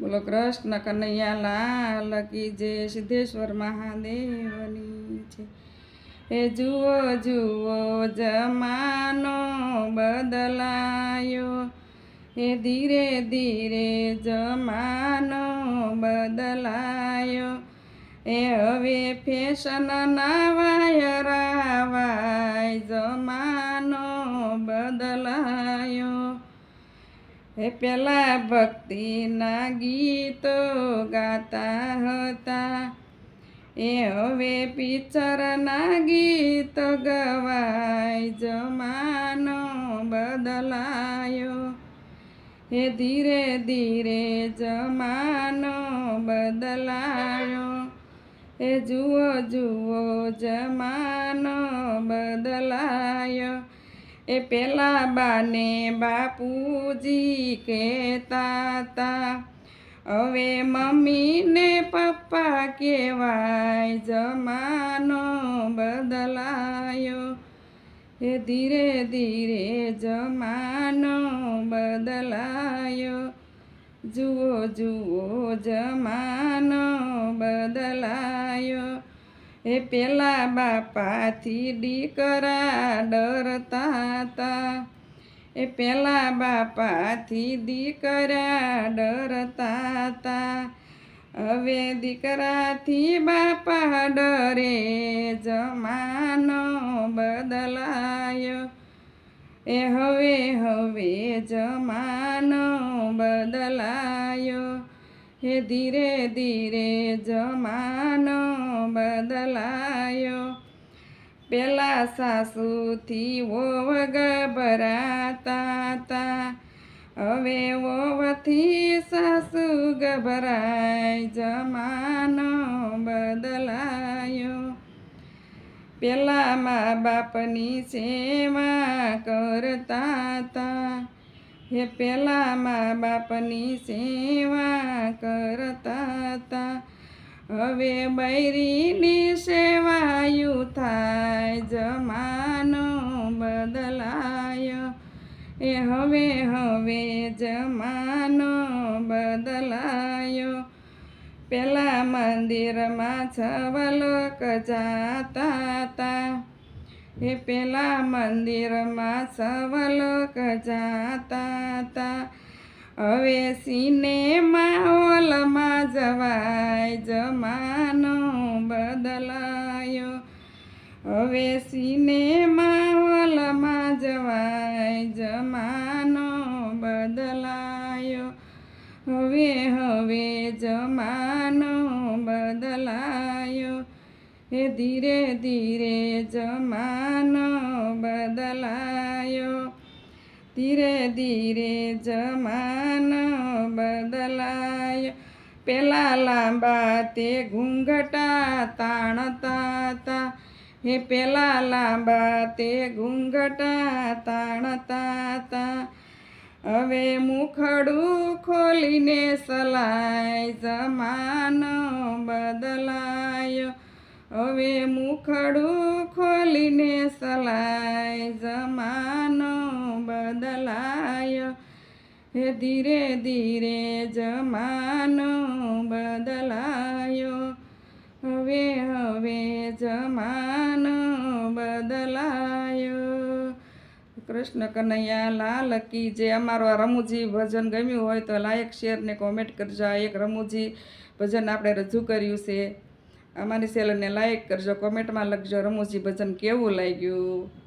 બોલો કૃષ્ણ કનૈયા લાલ કી જય સિદ્ધેશ્વર મહાદેવની છે એ જુઓ જુઓ, જમાનો બદલાયો. એ ધીરે ધીરે જમાનો બદલાયો. એ હવે ફેશન ના વાય જમાનો એ પેલા ભક્તિના ગીતો ગાતા હતા. એ હવે પિક્ચરના ગીતો ગવાય, જમાનો બદલાયો. એ ધીરે ધીરે જમાનો બદલાયો. એ જુઓ જુઓ જમાનો બદલાયો. એ પેલા બાને બાપુજી કહેતા તા હવે મમ્મીને પપ્પા કહેવાય, જમાનો બદલાયો. એ ધીરે ધીરે જમાનો બદલાયો. જુઓ જુઓ, જમાનો બદલાયો. એ પેલા બાપાથી દીકરા ડરતા હતા એ પેલા બાપાથી દીકરા ડરતા હતા હવે દીકરાથી બાપા ડરે જમાનો બદલાયો. એ હવે હવે જમાનો બદલાયો. હે ધીરે ધીરે જમાનો બદલાયો. પેલા સાસુથી ઓવ ગભરાતા હતા હવે ઓવથી સાસુ ગભરાય જમાનો બદલાયો. પેલા મા બાપની સેવા કરતા હતા હે પેલા મા બાપની સેવા કરતા હતા હવે બૈરીની સેવાયું થાય, જમાનો બદલાયો. એ હવે હવે જમાનો બદલાયો. પેલા મંદિરમાં છવલોક જાતા હતા એ પેલા મંદિરમાં સવલોક જાતા હતા હવે સિનેમા હોલમાં જવાય, જમાનો બદલાયો. હવે સિનેમા જવાય, જમાનો બદલાયો. હવે હવે જમાનો બદલાયો. એ ધીરે ધીરે જમાનો બદલાયો. ધીરે ધીરે જમાનો બદલાયો. પેલા લાંબા તે ઘૂંઘટા તાણતા હતા હે પેલા લાંબા તે ઘૂંઘટા તાણતા હતા હવે મુખડું ખોલીને સલાય, જમાનો બદલાયો. હવે મુખડું ખોલીને સલાય, જમાનો બદલાયો. હે ધીરે ધીરે જમાનો બદલાયો. હવે હવે જમાનો બદલાયો. કૃષ્ણ કનૈયા લાલ કી જે અમારો આ રમૂજી ભજન ગમ્યું હોય તો લાયક, શેર ને કોમેન્ટ કરજો. એક રમૂજી ભજન આપણે રજૂ કર્યું છે. અમારી ચેનલને લાઈક કરજો, કોમેન્ટમાં લખજો, રમૂજી ભજન કેવું લાગ્યું?